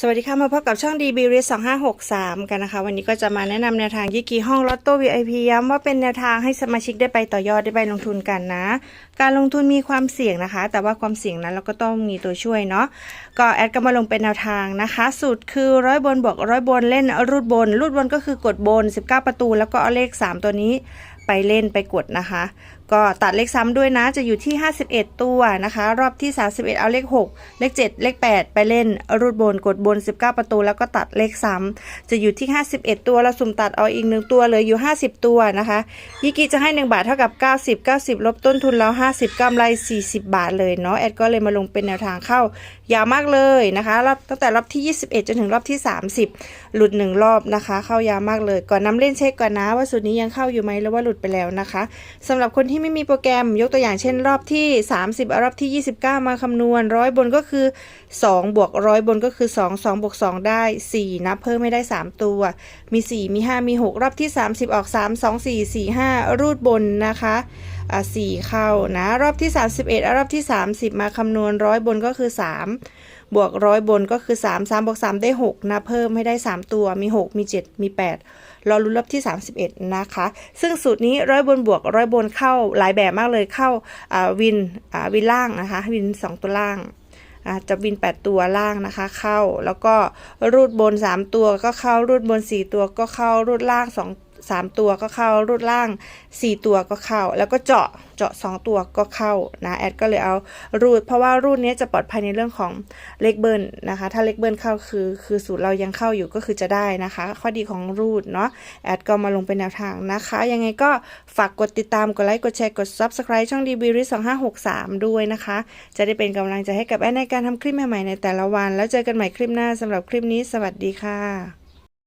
สวัสดีค่ะ มาพบกับช่อง DB r i s 2563กันนะคะ วันนี้ก็จะมาแนะนำแนวทางยี่กีห้องลอตโต้ VIP ย้ำว่าเป็นแนวทางให้สมาชิกได้ไปต่อยอดได้ไปลงทุนกันนะ การลงทุนมีความเสี่ยงนะคะ แต่ว่าความเสี่ยงนั้นเราก็ต้องมีตัวช่วยเนาะก็แอดก็มาลงเป็นแนวทางนะคะ สูตรคือร้อยบนบวกร้อยบนเล่นรูดบน รูดบนก็คือกดบน 19 ประตู แล้วก็เอาเลข 3 ตัวนี้ ไปเล่นไปกดนะคะ ก็ตัดเลขซ้ำด้วยนะจะอยู่ที่ 51 ตัวนะคะ รอบที่ 31 เอาเลข 6 เลข 7 เลข 8 ไปเล่นรูดบนกดบน 19 ประตู แล้วก็ตัดเลขซ้ำจะอยู่ที่ 51 ตัวเราสุ่มตัดเอาอีกหนึ่งตัวเหลืออยู่ 50 ตัวนะคะยิกิจะให้ 1 บาทเท่ากับ 90 90 ลบต้นทุนแล้ว 50กำไร 40 บาทเลยเนาะแอดก็เลยมาลงเป็นแนวทางเข้ายาวมากเลยนะคะรอบตั้งแต่รอบที่ 21 จนถึงรอบที่ 30 หลุด 1 รอบนะคะ เข้ายาวมากเลย ก่อนนำเล่นเช็คก่อนนะว่าสูตรนี้ยังเข้าอยู่ไหมหรือว่าหลุดไปแล้วนะคะสำหรับคนที่ไม่มีโปรแกรมยกตัวอย่างเช่น รอบที่ 30เอารอบที่ 29 มาคำนวณร้อยบนก็คือ 2 บวกร้อยบนก็คือ 2 2บวก2 ได้ 4 นับเพิ่มไม่ได้ 3 ตัว มี 4 มี 5 มี 6 รอบที่ 30 ออก 3 2 4 4 5 รูดบนนะคะ4 เข้านะรอบที่ 31เอารอบที่ 30 มาคำนวณร้อยบนก็คือ 3 บวกร้อยบนก็คือ 3 3บวก3ได้ 6 นะ เพิ่มให้ได้ 3 ตัวมี 6 มี 7 มี 8 รอรุ้นรอบที่ 31 นะคะ ซึ่งสูตรนี้ร้อยบนบวกร้อยบนเข้าหลายแบบมากเลยเข้าวินวินล่างนะคะ วิน 2 ตัวล่างจะวิน 8 ตัวล่างนะคะ เข้าแล้วก็รูดบน 3 ตัวก็เข้ารูดบน 4 ตัวก็เข้ารูดล่าง 2 3 ตัวก็เข้ารูดล่าง 4 ตัวก็เข้า แล้วก็เจาะเจาะ 2 ตัวก็เข้านะแอดก็เลยเอารูด เพราะว่ารูดนี้จะปลอดภัยในเรื่องของเลขเบิร์นนะคะ ถ้าเลขเบิร์นเข้าคือคือสูตรเรายังเข้าอยู่ก็คือจะได้นะคะ ข้อดีของรูดเนาะแอดก็มาลงเป็นแนวทางนะคะ ยังไงก็ฝากกดติดตามกดไลค์กดแชร์กด Subscribe ช่อง DB r i 2563ด้วยนะคะ จะได้เป็นกำลังใจให้กับแอดในการทำคลิปใหม่ๆในแต่ละวัน แล้วเจอกันใหม่คลิปหน้าสำหรับคลิปนี้ สวัสดีค่ะ